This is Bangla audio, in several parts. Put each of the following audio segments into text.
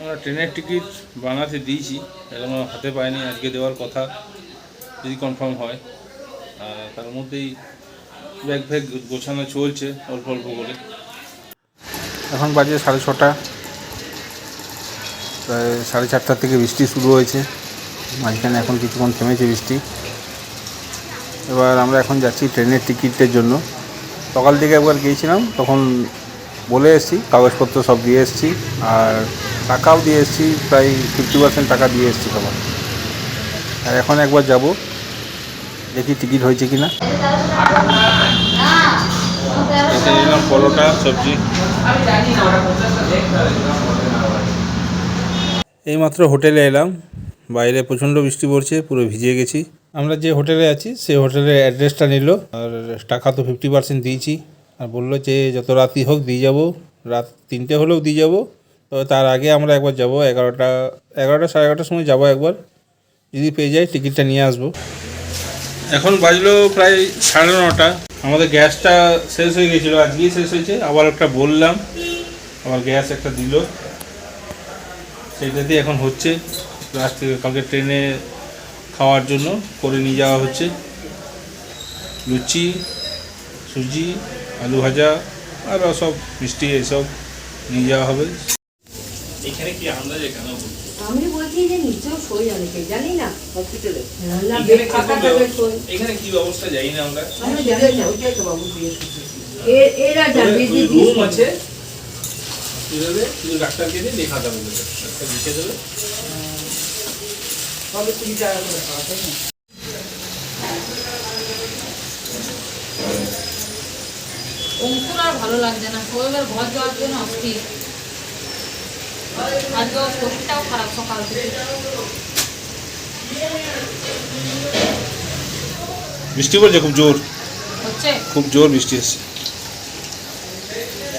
আমরা ট্রেনের টিকিট বানাতে দিয়েছি এখনও হাতে পাইনি, আজকে দেওয়ার কথা, যদি কনফার্ম হয়। তার মধ্যেই ব্যাগ ফ্যাগ গোছানো চলছে, অল্প অল্প করে। এখন বাজে সাড়ে ছটা। প্রায় সাড়ে চারটার থেকে বৃষ্টি শুরু হয়েছে। মাঝখানে এখন কিছুক্ষণ থেমেছে বৃষ্টি। এবার আমরা এখন যাচ্ছি ট্রেনের টিকিটের জন্য। সকাল থেকে একবার গিয়েছিলাম, তখন বলে এসেছি, কাগজপত্র সব দিয়ে এসেছি। আর টাকাও দিয়ে এসেছি প্রায় ফিফটি পার্সেন্ট টাকা দিয়ে এসেছি সবার। আর এখন একবার যাব দেখি টিকিট হয়েছে কি না নিলাম পরোটা সবজি। এইমাত্র হোটেলে এলাম বাইরে প্রচণ্ড বৃষ্টি পড়ছে পুরো ভিজে গেছি। আমরা যে হোটেলে আছি সেই হোটেলের অ্যাড্রেসটা নিল আর টাকা তো ফিফটি পার্সেন্ট দিয়েছি। আর বলল যে যত রাতই হোক দিয়ে যাব রাত তিনটে হলেও দিয়ে যাব তবে তার আগে আমরা একবার যাব এগারোটা এগারোটা সাড়ে এগারোটার সময় যাব একবার। যদি পেয়ে যাই, টিকিটটা নিয়ে আসব। এখন বাজলো প্রায় সাড়ে নটা। আমাদের গ্যাসটা শেষ হয়ে গেছিল, আজকেই শেষ হয়েছে। আবার একটা বললাম, আবার গ্যাস একটা দিল। সেটা দিয়ে এখন হচ্ছে। আজ থেকে কালকে ট্রেনে খাওয়ার জন্য করে নিয়ে যাওয়া হচ্ছে। লুচি, সুজি, আলু ভাজা, আর সব মিষ্টি এসব নিয়ে যাওয়া হবে। এখানে কি কেন আমি বলছি যে নিচেও সই অনেকে জানি না হসপিটালে না এখানে কি ব্যবস্থা জানি না আমরা। আমি জানি না। ওইটাই তো বাবু এরা রুম আছে। এভাবে শুধু ডাক্তারকে দিয়ে লেখা দেবে ওদের। ডাক্তার লিখে দেবে। সবে কুড়ি টাকা করে খাওয়া তাই না? অঙ্কুর আর ভালো লাগছে না। শরীরের ঘর যাওয়ার জন্য অস্থির। আজকে ওর শরীরটাও খারাপ সকাল থেকে বৃষ্টি পড়ছে খুব জোর। হচ্ছে? খুব জোর বৃষ্টি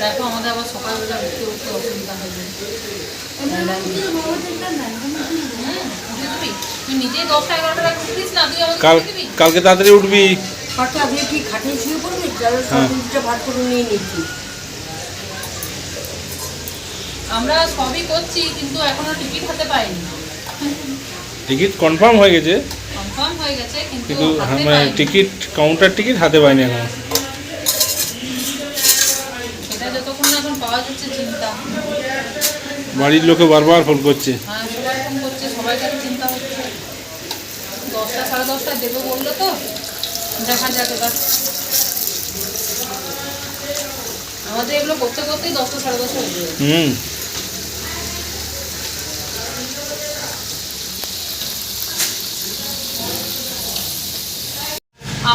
দেখো আমাদের আবার সকালবেলা উঠতে উঠতে অসুবিধা হয়ে কাল কালকে তাড়াতাড়ি উঠবি। খাটটা দিয়ে কি খাটে শুয়ে পড়বে? হ্যাঁ। করে নিয়ে নিচ্ছি আমরা সবই করছি কিন্তু এখনও টিকিট হাতে পাইনি। টিকিট কনফার্ম হয়ে গেছে। কনফার্ম হয়ে গেছে কিন্তু হ্যাঁ, মানে টিকিট কাউন্টার টিকিট হাতে পাইনি এখন। এটা যতক্ষণ না এখন পাওয়া যাচ্ছে চিন্তা। বাড়ির লোকে বারবার ফোন করছে। হ্যাঁ সবাই ফোন করছে সবাই কাছে চিন্তা হচ্ছে দশটা সাড়ে দশটায় দেবে বলল তো দেখা যাক এবার। আমাদের এগুলো করতে করতেই দশটা সাড়ে দশটা হয়ে যাবে হুম।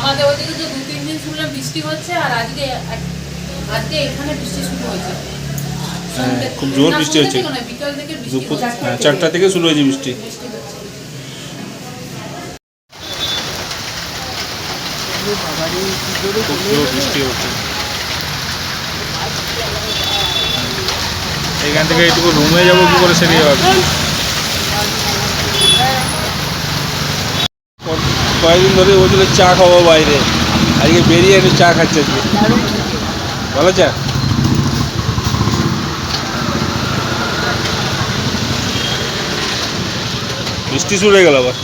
আমাদের ওইদিকে যে দু তিন দিন শুনলাম বৃষ্টি হচ্ছে আর আজকে আজকে এখানে বৃষ্টি শুরু হয়েছে। খুব জোর বৃষ্টি হচ্ছে। দুপুর হ্যাঁ, চারটা থেকে শুরু হয়েছে বৃষ্টি। খুব জোর বৃষ্টি হচ্ছে। এখান থেকে এইটুকু রুমে যাব কি করে সেটাই ভাবছি কয়েকদিন ধরে বলছিল চা খাব বাইরে। আজকে বেরিয়ে একটু চা খাচ্ছে আজকে। ভালো চা? বৃষ্টি শুরু হয়ে গেল আবার।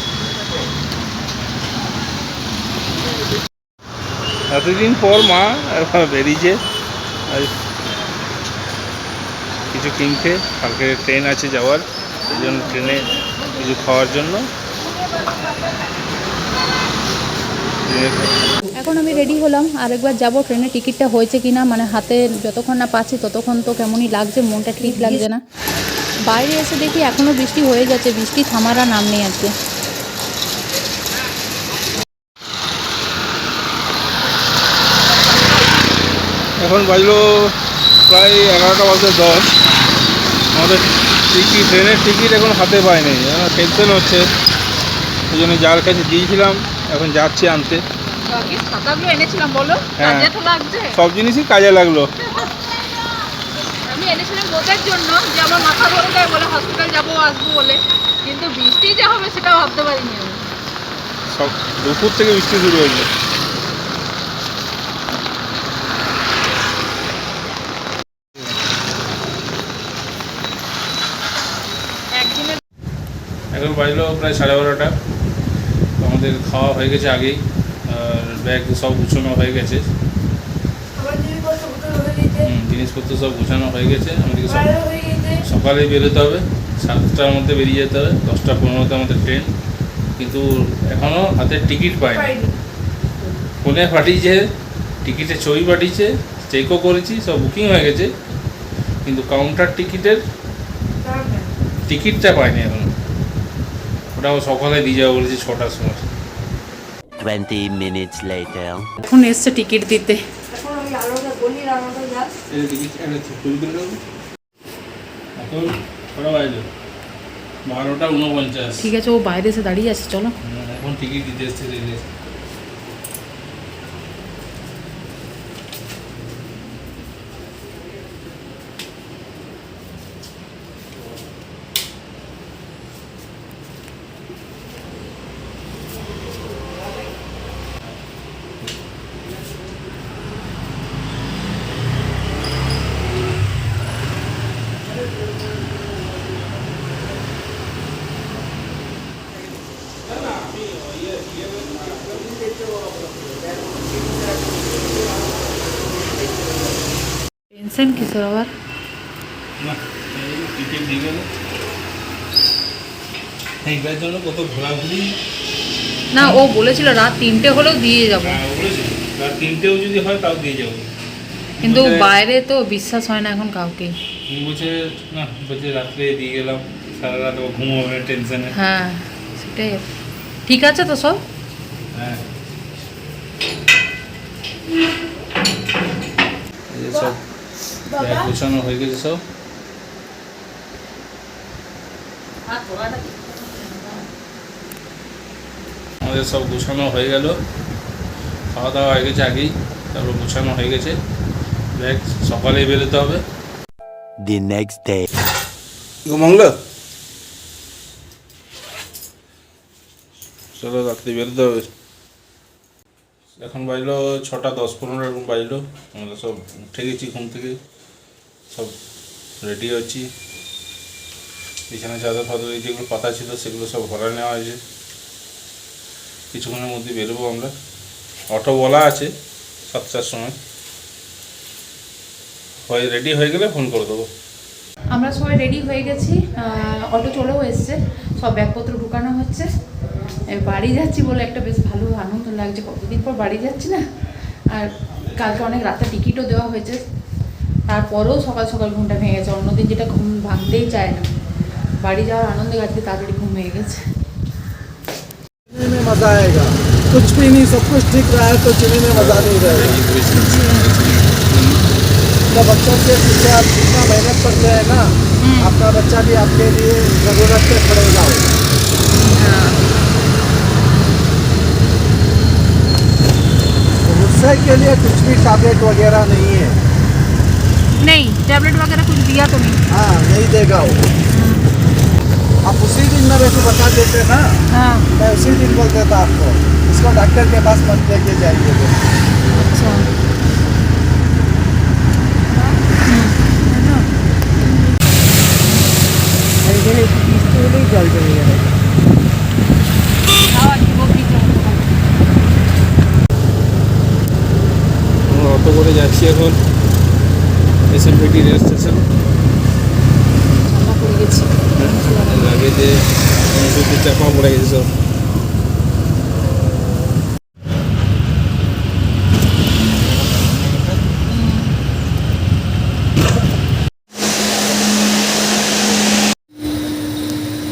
এতদিন পর মা বেরিয়েছে। কিছু কিনতে, কালকে ট্রেন আছে যাওয়ার। এই জন্য ট্রেনে কিছু খাওয়ার জন্য। এখন আমি রেডি হলাম আরেকবার যাব ট্রেনের টিকিটটা হয়েছে কি না মানে হাতে যতক্ষণ না পাচ্ছি ততক্ষণ তো কেমনই লাগছে মনটা ঠিক লাগছে না। বাইরে এসে দেখি এখনও বৃষ্টি হয়ে যাচ্ছে বৃষ্টি থামার আর নাম নেই আজকে। এখন বাজলো প্রায় এগারোটা বাজতে দশ। আমাদের টিকিট ট্রেনের টিকিট এখন হাতে পাইনি টেনশন হচ্ছে। ওই জন্য যার কাছে দিয়েছিলাম। এখন যাচ্ছি আনতে। এনেছিলাম বলো? হ্যাঁ। সব জিনিসই কাজে লাগল। আমি এনেছিলাম বোধের জন্য যে আমার মাথা ধরে যায় বলে হসপিটাল যাব আসব বলে। কিন্তু বৃষ্টি যে হবে সেটা ভাবতে পারিনি আমি। সব দুপুর থেকে বৃষ্টি শুরু হয়েছে। এখন বাজলো প্রায় সাড়ে বারোটা। আমাদের খাওয়া হয়ে গেছে আগেই, আর ব্যাগ সব গুছানো হয়ে গেছে। জিনিসপত্র সব গুছানো হয়ে গেছে, আমাদেরকে সব সকালে বেরোতে হবে, সাতটার মধ্যে বেরিয়ে যেতে হবে, দশটা পনেরোতে আমাদের ট্রেন। কিন্তু এখনও হাতে টিকিট পাইনি। ফোনে পাঠিয়েছে, টিকিটে ছবি পাঠিয়েছে চেকও করেছি, সব বুকিং হয়ে গেছে, কিন্তু কাউন্টার টিকিটের টিকিটটা পাইনি এখন। ওটাও সকালে দিয়ে যাব বলেছি ছটার সময়। 20 minutes later. এখন এসছে টিকিট দিতে। ঠিক আছে ও বাইরে এসে দাঁড়িয়ে আছে চলো। এখন টিকিট দিতে এসছে টেনশন কিসের আবার? না ও বলেছিল রাত তিনটে হলেও দিয়ে যাব। রাত তিনটেও যদি হয় তাও দিয়ে যাব কিন্তু বাইরে তো বিশ্বাস হয় না এখন কাউকে। বলছে না বলছে রাত্রে দিয়ে গেলাম সারা রাত ও ঘুম টেনশনে। হ্যাঁ সেটাই। ঠিক আছে তো সব? হ্যাঁ। ব্যাগ গোছানো হয়ে গেছে সব। আমাদের সব গোছানো হয়ে গেল। খাওয়া দাওয়া হয়ে গেছে আগেই তারপর গোছানো হয়ে গেছে। ব্যাগ সকালেই বেরোতে হবে। The next day. মঙ্গল? চলো রাত্রি বেরোতে হবে। এখন বাজলো ছটা দশ পনেরো এরকম বাজলো। আমরা সব উঠে গেছি ঘুম থেকে। সব রেডি হচ্ছি বিছানা চাদর ফাদর এই যেগুলো পাতা ছিল, সেগুলো সব ভরা নেওয়া হয়েছে কিছুক্ষণের মধ্যে বেরোবো আমরা। অটো বলা আছে সাতটার সময়। হয়ে রেডি হয়ে গেলে ফোন করে দেবো। আমরা সবাই রেডি হয়ে গেছি। অটো চলেও এসছে। সব ব্যাগপত্র ঢুকানো হচ্ছে। বাড়ি যাচ্ছি বলে একটা বেশ ভালো আনন্দ লাগছে। কতদিন পর বাড়ি যাচ্ছি না? আর কালকে অনেক রাতে টিকিটও দেওয়া হয়েছে। তারপরেও সকাল সকাল ঘুমটা ভেঙে গেছে অন্যদিন যেটা ঘুম ভাঙতেই চায় না বাড়ি যাওয়ার আনন্দে আজকে তাড়াতাড়ি ঘুম ভেঙে গেছে चीनी में मज़ा आएगा कुछ भी नहीं सब कुछ ठीक रहा है तो चीनी में मज़ा नहीं रहेगा तो बच्चों के पीछे आप जितना मेहनत करते हैं ना आपका बच्चा भी आपके लिए ज़रूरत पे पड़ेगा वो। तो गुस्से के लिए कुछ भी टैबलेट वगैरह नहीं है नहीं टैबलेट वगैरह कुछ दिया तो नहीं। हाँ नहीं देगा वो। आप उसी दिन मेरे को बता देते ना हाँ। मैं उसी दिन बोल देता आपको। इसको डॉक्टर के पास मत लेके जाइए। এসএমপিটি রেল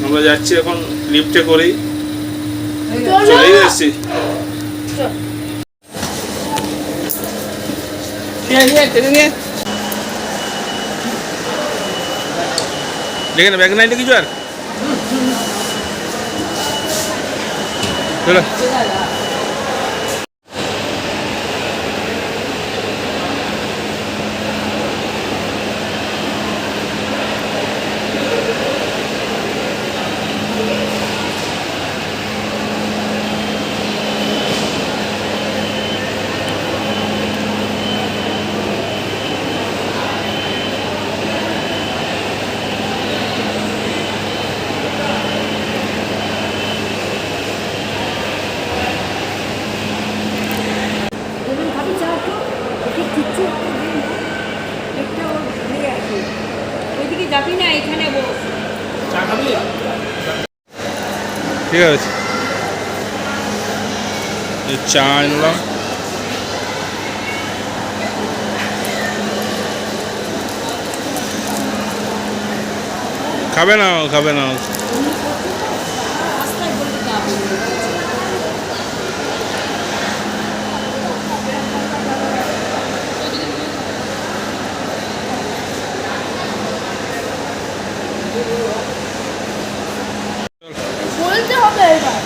আমরা যাচ্ছি এখন লিফটে করেই। চলেই এসেছি দেখে না ব্যাগ নাই কিছু আর চলো। ঠিক আছে। চা আনলাম খাবে না খাবে না ও। বলতে হবে এবার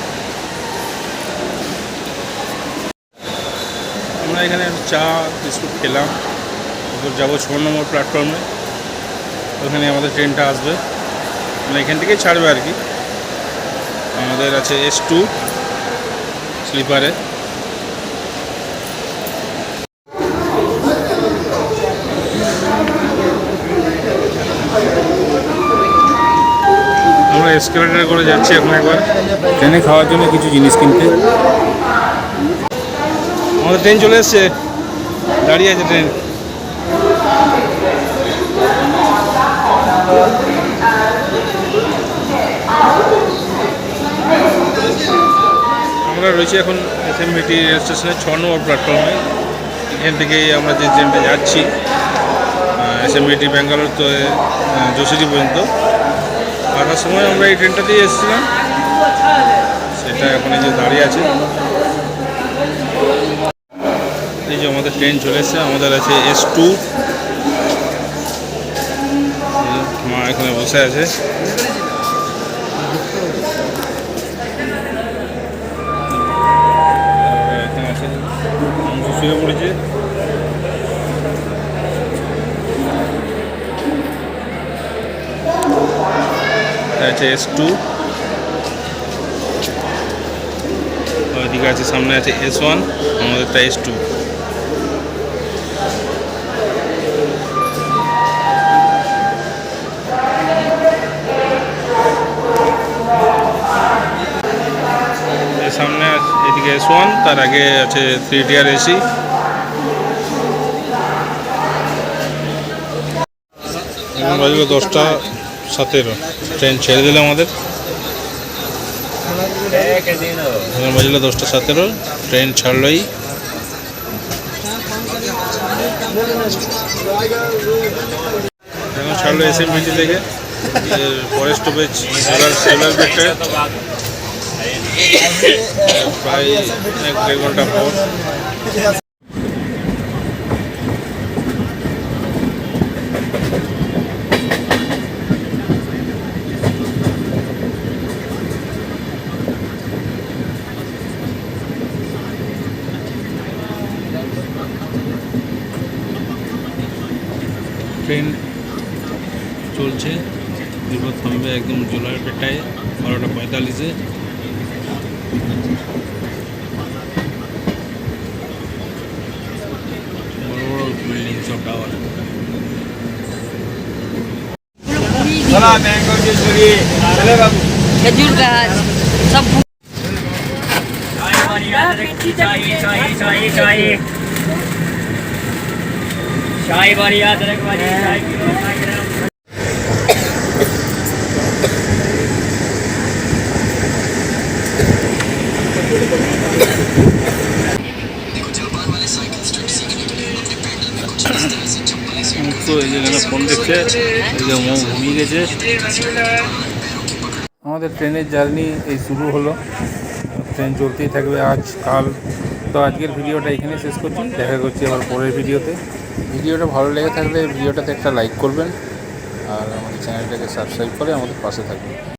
আমরা এখানে একটু চা বিস্কুট খেলাম। এরপর যাব ছ নম্বর প্ল্যাটফর্মে ওখানে আমাদের ট্রেনটা আসবে। মানে এখান থেকেই ছাড়বে আর কি। আমাদের আছে এস টু স্লিপারে আমরা এসকেলেটার করে যাচ্ছি এখন একবার। ট্রেনে খাওয়ার জন্য কিছু জিনিস কিনতে। আমাদের ট্রেন চলে এসছে। দাঁড়িয়ে আছে ট্রেন। আমরা রয়েছি এখন এস এম বিটি রেল স্টেশনের ছ নম্বর প্ল্যাটফর্মে এখান থেকেই আমরা যে ট্রেনটা যাচ্ছি এস এম বিটি ব্যাঙ্গালোর তো যশোরি পর্যন্ত। আসার সময় আমরা এই ট্রেনটাতেই এসেছিলাম। সেটা এখন এই যে দাঁড়িয়ে আছে। আমাদের ট্রেন চলে এসেছে আমাদের আছে এস টু মা এখানে বসে আছে। শুয়ে পড়েছে আছে এস টু ওইদিকে আছে, সামনে আছে এস ওয়ান আমাদেরটা এস টু এদিকে এস ওয়ান তার আগে আছে থ্রি টিয়ার এসি বাজবে দশটা সতেরো। ট্রেন ছেড়ে দিলে আমাদের। বাজলো দশটা সতেরো। ট্রেন ছাড়লোই। ছাড়লো এস এম থেকে। পরের স্টপেজ সোলার সোলার প্রায় এক দেড় ঘণ্টা পর। भोला मैंगोटेश्वरी चले बाबू। खजूर का सब शाही वाली अदरक वाली शाही এই ফোন দেখছে এই যে মৌ ঘুমিয়ে গেছে। আমাদের ট্রেনের জার্নি এই শুরু হলো। ট্রেন চলতেই থাকবে আজ কাল। তো আজকের ভিডিওটা এখানে শেষ করছি। দেখা করছি আবার পরের ভিডিওতে। ভিডিওটা ভালো লেগে থাকলে ভিডিওটাতে একটা লাইক করবেন। আর আমাদের চ্যানেলটাকে সাবস্ক্রাইব করে আমাদের পাশে থাকবেন।